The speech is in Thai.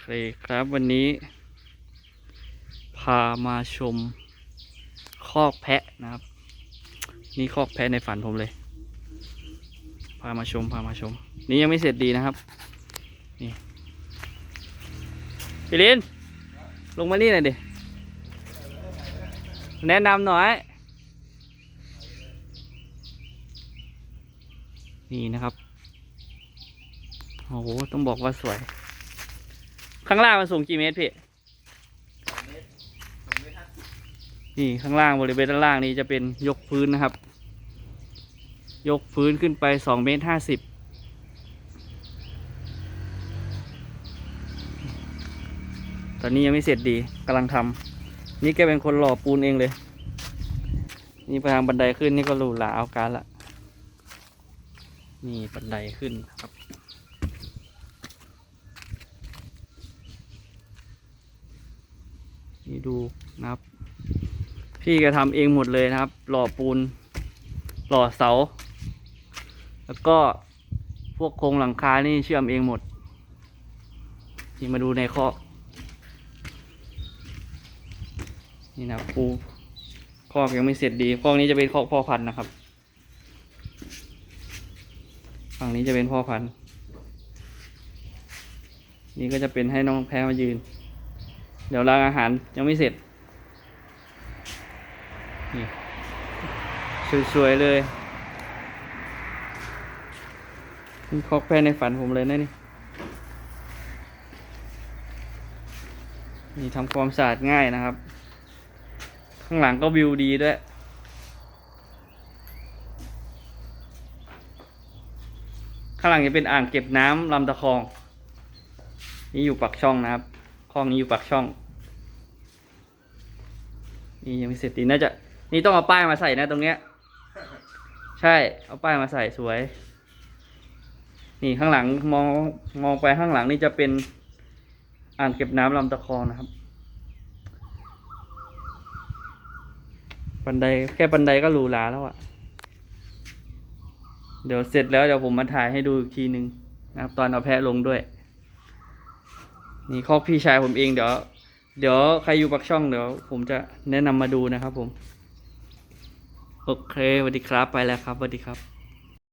เคครับวันนี้ พามาชมคอกแพะนะครับ นี่คอกแพะในฝันผมเลย พามาชมพามาชม นี่ยังไม่เสร็จดีนะครับ นี่พี่ลินลงมานี่หน่อยดิ แนะนำหน่อย นี่นะครับ โอ้โห ต้องบอกว่าสวย ข้างล่างมันสูงกี่เมตรพี่นี่ข้างล่างบริเวณด้านล่างนี้จะเป็นยกพื้นนะครับ ยกพื้นขึ้นไปสองเมตรห้าสิบตอนนี้ยังไม่เสร็จดีกำลังทำนี่แกเป็นคนหล่อปูนเองเลย นี่ไปทางบันไดขึ้นนี่ก็หรูหราเอาการละนี่บันไดขึ้นครับ ดูนะครับ พี่แกทำเองหมดเลยนะครับ หล่อปูน หล่อเสา แล้วก็พวกโครงหลังคานี่เชื่อมเองหมดนี่มาดูในคอนี่นะปูคอกยังไม่เสร็จดีคอกนี้จะเป็นคอกพ่อพันธุ์นะครับ ฝั่งนี้จะเป็นพ่อพันธุ์ นี่ก็จะเป็นให้น้องแพ้มายืน เดี๋ยวรางอาหารยังไม่เสร็จ นี่สวยๆเลยนี่คอกแพ้ในฝันผมเลยนะนี่ นี่ทำความสะอาดง่ายนะครับ ข้างหลังก็วิวดีด้วยข้างหลังจะเป็นอ่างเก็บน้ำลำตะคอง นี่อยู่ปักช่องนะครับ คลองนี้อยู่ปักช่อง นี่ยังไม่เสร็จดีน่าจะ นี่ต้องเอาป้ายมาใส่นะตรงเนี้ย ใช่ เอาป้ายมาใส่สวย นี่ข้างหลังมองมองไปข้างหลังนี่จะเป็นอ่างเก็บน้ำลำตะคองนะครับ บันไดแค่บันไดก็หรูหราแล้วอะเดี๋ยวเสร็จแล้วเดี๋ยวผมมาถ่ายให้ดูอีกทีนึงนะครับ ตอนเอาแพะลงด้วย นี่คอกพี่ชายผมเองเดี๋ยว เดี๋ยวใครอยู่ปักช่องเดี๋ยวผมจะแนะนำมาดูนะครับผม โอเคสวัสดีครับไปแล้วครับสวัสดีครับ